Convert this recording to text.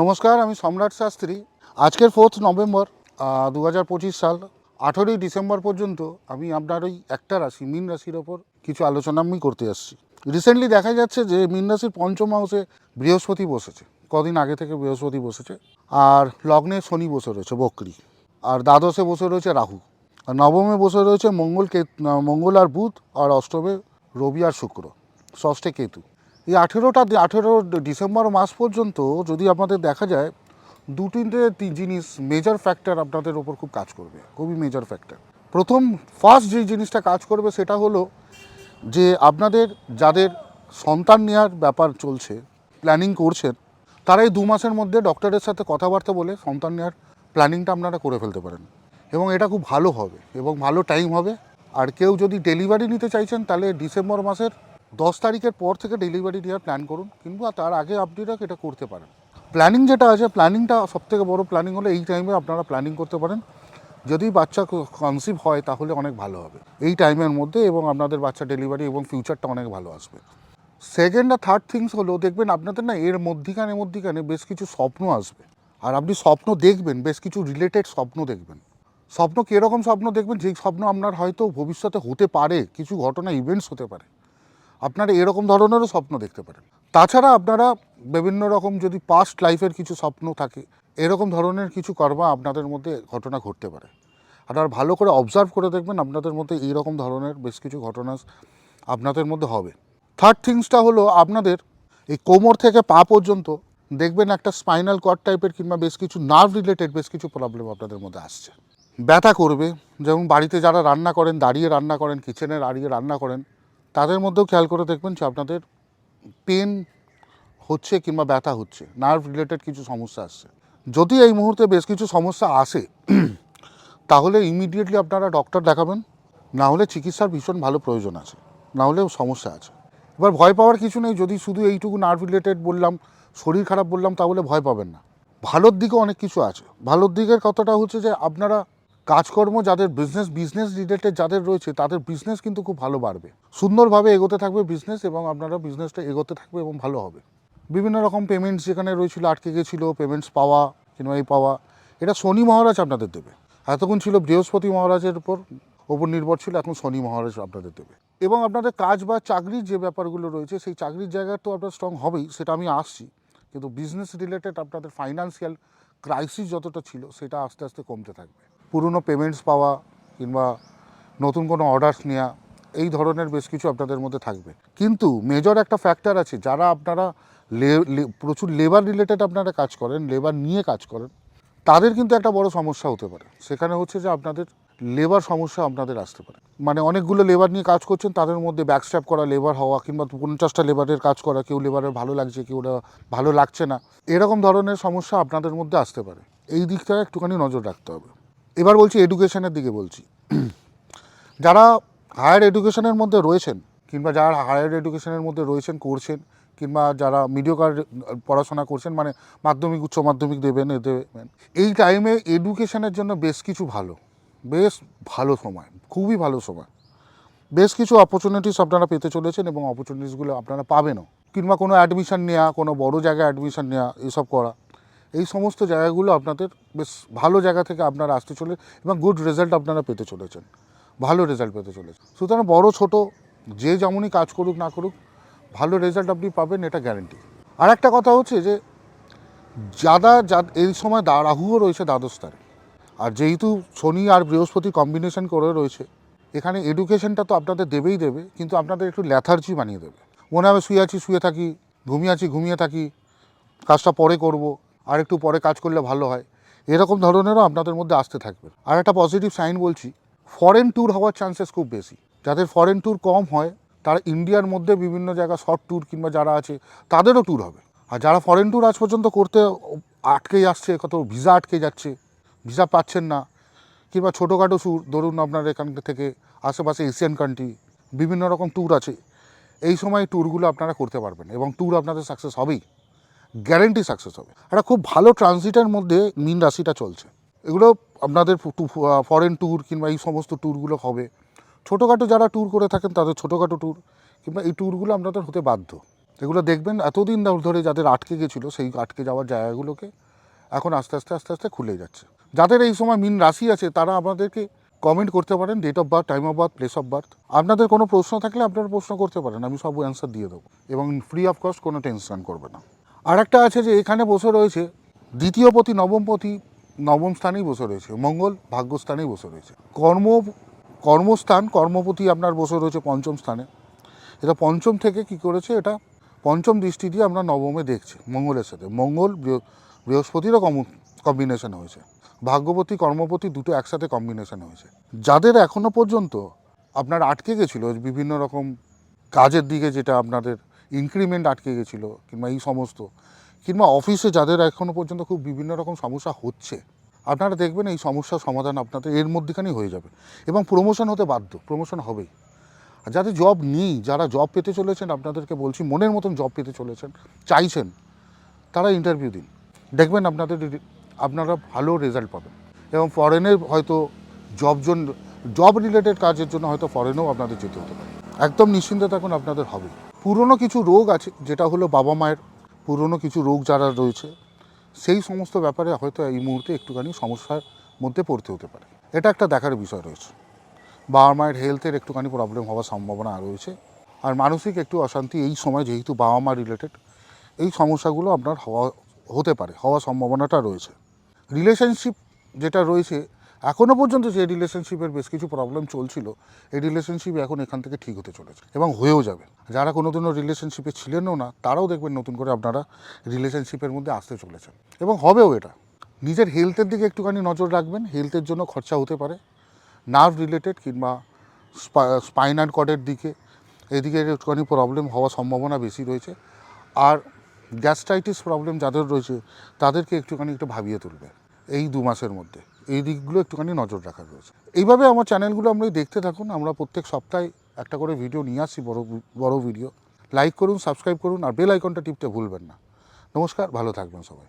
নমস্কার, আমি সম্রাট শাস্ত্রী। আজকের ফোর্থ নভেম্বর দু হাজার পঁচিশ সাল, আঠেরোই ডিসেম্বর পর্যন্ত আমি আপনার ওই একটা রাশি, মীন রাশির ওপর কিছু আলোচনা আমি করতে আসছি। রিসেন্টলি দেখা যাচ্ছে যে মীন রাশির পঞ্চম হাউসে বৃহস্পতি বসেছে। কদিন আগে থেকে বৃহস্পতি বসেছে। আর লগ্নে শনি বসে রয়েছে, বকরি। আর দ্বাদশে বসে রয়েছে রাহু। আর নবমে বসে রয়েছে মঙ্গল কে মঙ্গল আর বুধ, আর অষ্টমে রবি আর শুক্র। ষষ্ঠে কেতু। এই আঠেরোটা আঠেরো ডিসেম্বর মাস পর্যন্ত যদি আপনাদের দেখা যায়, দু তিনটে তিন জিনিস মেজর ফ্যাক্টর আপনাদের ওপর খুব কাজ করবে, খুবই মেজর ফ্যাক্টর প্রথম ফার্স্ট যে জিনিসটা কাজ করবে সেটা হলো যে আপনাদের যাদের সন্তান নেওয়ার ব্যাপার চলছে প্ল্যানিং করছেন, তারা এই দু মাসের মধ্যে ডক্টরের সাথে কথাবার্তা বলে সন্তান নেওয়ার প্ল্যানিংটা আপনারা করে ফেলতে পারেন। এবং এটা খুব ভালো হবে এবং ভালো টাইম হবে। আর কেউ যদি ডেলিভারি নিতে চাইছেন, তাহলে ডিসেম্বর মাসের দশ তারিখের পর থেকে ডেলিভারি দেওয়ার প্ল্যান করুন, কিংবা তার আগে আপনারা এটা করতে পারেন। প্ল্যানিং যেটা আছে প্ল্যানিংটা সবথেকে বড় প্ল্যানিং হলো এই টাইমে আপনারা প্ল্যানিং করতে পারেন। যদি বাচ্চা কনসিভ হয়, তাহলে অনেক ভালো হবে। এই টাইমের মধ্যে এবং আপনাদের বাচ্চা ডেলিভারি এবং ফিউচারটা অনেক ভালো আসবে। সেকেন্ড আর থার্ড থিংস হলো, দেখবেন আপনাদের না এর মধ্যিখানে মধ্যিখানে বেশ কিছু স্বপ্ন আসবে। আর আপনি স্বপ্ন দেখবেন, বেশ কিছু রিলেটেড স্বপ্ন দেখবেন। স্বপ্ন কীরকম স্বপ্ন দেখবেন? যেই স্বপ্ন আপনার হয়তো ভবিষ্যতে হতে পারে, কিছু ঘটনা ইভেন্টস হতে পারে। আপনারা এরকম ধরনেরও স্বপ্ন দেখতে পারেন। তাছাড়া আপনারা বিভিন্ন রকম যদি পাস্ট লাইফের কিছু স্বপ্ন থাকে, এরকম ধরনের কিছু কর্মা আপনাদের মধ্যে ঘটনা ঘটতে পারে। আপনারা ভালো করে অবজার্ভ করে দেখবেন আপনাদের মধ্যে এইরকম ধরনের বেশ কিছু ঘটনা আপনাদের মধ্যে হবে। থার্ড থিংসটা হলো আপনাদের এই কোমর থেকে পা পর্যন্ত দেখবেন একটা স্পাইনাল কর্ড টাইপের কিংবা বেশ কিছু নার্ভ রিলেটেড বেশ কিছু প্রবলেম আপনাদের মধ্যে আসছে। ব্যথা করবে, যেমন বাড়িতে যারা রান্না করেন, দাঁড়িয়ে রান্না করেন কিচেনে দাঁড়িয়ে রান্না করেন তাদের মধ্যেও খেয়াল করে দেখবেন যে আপনাদের পেন হচ্ছে কিংবা ব্যথা হচ্ছে নার্ভ রিলেটেড কিছু সমস্যা আসছে। যদি এই মুহূর্তে বেশ কিছু সমস্যা আসে, তাহলে ইমিডিয়েটলি আপনারা ডক্টর দেখাবেন, না হলে চিকিৎসার ভীষণ ভালো প্রয়োজন আছে, না হলেও সমস্যা আছে। এবার ভয় পাওয়ার কিছু নেই, যদি শুধু এইটুকু নার্ভ রিলেটেড বললাম, শরীর খারাপ বললাম, তাহলে ভয় পাবেন না। ভালোর দিকে অনেক কিছু আছে। ভালোর দিকের কথাটা হচ্ছে যে আপনারা কাজকর্ম যাদের বিজনেস বিজনেস রিলেটেড যাদের রয়েছে, তাদের বিজনেস কিন্তু খুব ভালো বাড়বে। সুন্দরভাবে এগোতে থাকবে বিজনেস এবং আপনারা বিজনেসটা এগোতে থাকবে এবং ভালো হবে। বিভিন্ন রকম পেমেন্টস যেখানে রয়েছিল, আটকে গেছিল পেমেন্টস পাওয়া কিংবা এই পাওয়া, এটা শনি মহারাজ আপনাদের দেবে। এতক্ষণ ছিল বৃহস্পতি মহারাজের উপর, ওপর নির্ভর ছিল, এখন শনি মহারাজ আপনাদের দেবে। এবং আপনাদের কাজ বা চাকরির যে ব্যাপারগুলো রয়েছে, সেই চাকরির জায়গা তো আপনার স্ট্রং হবেই, সেটা আমি আসছি। কিন্তু বিজনেস রিলেটেড আপনাদের ফাইন্যান্সিয়াল ক্রাইসিস যতটা ছিল, সেটা আস্তে আস্তে কমতে থাকবে। পুরনো পেমেন্টস পাওয়া কিংবা নতুন কোনো অর্ডারস নেওয়া এই ধরনের বেশ কিছু আপনাদের মধ্যে থাকবে। কিন্তু মেজর একটা ফ্যাক্টর আছে, যারা আপনারা প্রচুর লেবার রিলেটেড আপনারা কাজ করেন লেবার নিয়ে কাজ করেন, তাদের কিন্তু একটা বড় সমস্যা হতে পারে। সেখানে হচ্ছে যে আপনাদের লেবার সমস্যা আপনাদের আসতে পারে। মানে অনেকগুলো লেবার নিয়ে কাজ করছেন, তাদের মধ্যে ব্যাকস্ট্যাপ করা লেবার হওয়া কিংবা পঞ্চাশটা লেবারের কাজ করা, কেউ লেবারের ভালো লাগছে, কেউ ভালো লাগছে না, এরকম ধরনের সমস্যা আপনাদের মধ্যে আসতে পারে। এই দিকটা একটুখানি নজর রাখতে হবে। এবার বলছি এডুকেশনের দিকে বলছি। যারা হায়ার এডুকেশনের মধ্যে রয়েছেন, কিংবা যারা হায়ার এডুকেশনের মধ্যে রয়েছেন, করছেন, কিংবা যারা মিডিওকার পড়াশোনা করছেন মানে মাধ্যমিক, উচ্চ মাধ্যমিক দেবেন, এ দেবেন, এই টাইমে এডুকেশনের জন্য বেশ কিছু ভালো, বেশ ভালো সময়, খুবই ভালো সময়। বেশ কিছু অপরচুনিটিস আপনারা পেতে চলেছেন এবং অপরচুনিটিসগুলো আপনারা পাবেনও। কিংবা কোনো অ্যাডমিশন নেওয়া কোনো বড় জায়গায় অ্যাডমিশন নেওয়া এসব করা। এই সমস্ত জায়গাগুলো আপনাদের বেশ ভালো জায়গা থেকে আপনারা আসতে চলে এবং গুড রেজাল্ট আপনারা পেতে চলেছেন। ভালো রেজাল্ট পেতে চলেছেন। সুতরাং বড়, ছোট, যে যেমনই কাজ করুক না করুক, ভালো রেজাল্ট আপনি পাবেন, এটা গ্যারেন্টি আর একটা কথা হচ্ছে যে, যাদা যা এই সময় রাহুও রয়েছে দ্বাদশ তারে আর যেহেতু শনি আর বৃহস্পতি কম্বিনেশন করে রয়েছে, এখানে এডুকেশনটা তো আপনাদের দেবেই দেবে, কিন্তু আপনাদের একটু ল্যাথার্জি বানিয়ে দেবে। মনে হবে শুয়ে আছি, শুয়ে থাকি, ঘুমিয়ে আছি, ঘুমিয়ে থাকি, কাজটা পরে করব। আর একটু পরে কাজ করলে ভালো হয়। এরকম ধরনেরও আপনাদের মধ্যে আসতে থাকবে। আর একটা পজিটিভ সাইন বলছি ফরেন ট্যুর হওয়ার চান্সেস খুব বেশি। যাদের ফরেন ট্যুর কম হয়, তারা ইন্ডিয়ার মধ্যে বিভিন্ন জায়গা শর্ট ট্যুর কিংবা যারা আছে, তাদেরও ট্যুর হবে। আর যারা ফরেন ট্যুর আজ পর্যন্ত করতে আটকে আসছে, কত ভিসা আটকে যাচ্ছে ভিসা পাচ্ছেন না, কিংবা ছোটোখাটো ট্যুর ধরুন আপনার এখান থেকে আশেপাশে এশিয়ান কান্ট্রি বিভিন্ন রকম ট্যুর আছে, এই সময় ট্যুরগুলো আপনারা করতে পারবেন এবং ট্যুর আপনাদের সাকসেস হবেই। গ্যারেন্টি সাকসেস হবে। একটা খুব ভালো ট্রানজিটের মধ্যে মিন রাশিটা চলছে। এগুলো আপনাদের ফরেন ট্যুর কিংবা এই সমস্ত ট্যুরগুলো হবে। ছোটোখাটো যারা ট্যুর করে থাকেন, তাদের ছোটোখাটো ট্যুর কিংবা এই ট্যুরগুলো আপনাদের হতে বাধ্য। এগুলো দেখবেন এতদিন ধরে যাদের আটকে গেছিল, সেই আটকে যাওয়ার জায়গাগুলোকে এখন আস্তে আস্তে আস্তে আস্তে খুলে যাচ্ছে। যাদের এই সময় মিন রাশি আছে, তারা আমাদেরকে কমেন্ট করতে পারেন date of birth time of birth place of birth আপনাদের কোনো প্রশ্ন থাকলে আপনারা প্রশ্ন করতে পারেন, আমি সব অ্যান্সার দিয়ে দেবো। এবং ফ্রি অফ কস্ট কোনো টেনশন করবে না। আর একটা আছে যে এখানে বসে রয়েছে, দ্বিতীয় পতি, নবম স্থানেই বসে রয়েছে, মঙ্গল ভাগ্যস্থানেই বসে রয়েছে। কর্ম, কর্মস্থান, কর্মপতি আপনার বসে রয়েছে পঞ্চম স্থানে। এটা পঞ্চম থেকে কি করেছে এটা? পঞ্চম দৃষ্টি দিয়ে আমরা নবমে দেখছি, মঙ্গলের সাথে। মঙ্গল বৃহ- বৃহস্পতিরও কম্বিনেশন হয়েছে। ভাগ্যপতি, কর্মপতি দুটো একসাথে কম্বিনেশন হয়েছে। যাদের এখনও পর্যন্ত আপনার আটকে গেছিল বিভিন্ন রকম কাজের দিকে যেটা আপনাদের ইনক্রিমেন্ট আটকে গেছিল, কিংবা এই সমস্ত, কিংবা অফিসে যাদের এখনও পর্যন্ত খুব বিভিন্ন রকম সমস্যা হচ্ছে, আপনারা দেখবেন এই সমস্যার সমাধান আপনাদের এর মধ্যেখানেই হয়ে যাবে, এবং প্রমোশন হতে বাধ্য প্রমোশন হবেই। আর যাদের জব নেই, যারা জব পেতে চলেছেন, আপনাদেরকে বলছি, মনের মতন জব পেতে চলেছেন, চাইছেন, তারা ইন্টারভিউ দিন। দেখবেন আপনাদের আপনারা ভালো রেজাল্ট পাবেন। এবং ফরেনে হয়তো জব জন জব রিলেটেড কাজের জন্য হয়তো ফরেনেও আপনাদের যেতে হতে পারে। একদম নিশ্চিন্তে থাকুন, আপনাদের হবে। পুরনো কিছু রোগ আছে, যেটা হলো বাবা মায়ের পুরনো কিছু রোগ যারা রয়েছে, সেই সমস্ত ব্যাপারে হয়তো এই মুহূর্তে একটুখানি সমস্যার মধ্যে পড়তে হতে পারে। এটা একটা দেখার বিষয় রয়েছে। বাবা মায়ের হেলথের একটুখানি প্রবলেম হওয়ার সম্ভাবনা রয়েছে। আর মানসিক একটু অশান্তি এই সময় যেহেতু বাবা মা রিলেটেড এই সমস্যাগুলো আপনার হওয়া, হতে পারে, হওয়ার সম্ভাবনাটা রয়েছে। রিলেশনশিপ যেটা রয়েছে এখনও পর্যন্ত যে রিলেশনশিপের বেশ কিছু প্রবলেম চলছিল। এই রিলেশনশিপ এখন এখান থেকে ঠিক হতে চলেছে এবং হয়েও যাবে। যারা কোনোদিনও রিলেশনশিপে ছিলেনও না, তারাও দেখবেন নতুন করে আপনারা রিলেশনশিপের মধ্যে আসতে চলেছেন। এবং হবেও এটা। নিজের হেলথের দিকে একটুখানি নজর রাখবেন। হেলথের জন্য খরচা হতে পারে। নার্ভ রিলেটেড কিংবা স্পাইনাল কর্ডের দিকে। এদিকে একটুখানি প্রবলেম হওয়ার সম্ভাবনা বেশি রয়েছে। আর গ্যাস্ট্রাইটিস প্রবলেম যাদের রয়েছে, তাদেরকে একটুখানি একটু ভাবিয়ে তুলবে। এই দু মাসের মধ্যে। এই দিকগুলো একটুখানি নজর রাখার রয়েছে। এইভাবে আমার চ্যানেলগুলো আপনি দেখতে থাকুন, আমরা প্রত্যেক সপ্তাহে একটা করে ভিডিও নিয়ে আসি বড় বড় ভিডিও। লাইক করুন সাবস্ক্রাইব করুন, আর বেল আইকনটা টিপতে ভুলবেন না। নমস্কার, ভালো থাকবেন সবাই।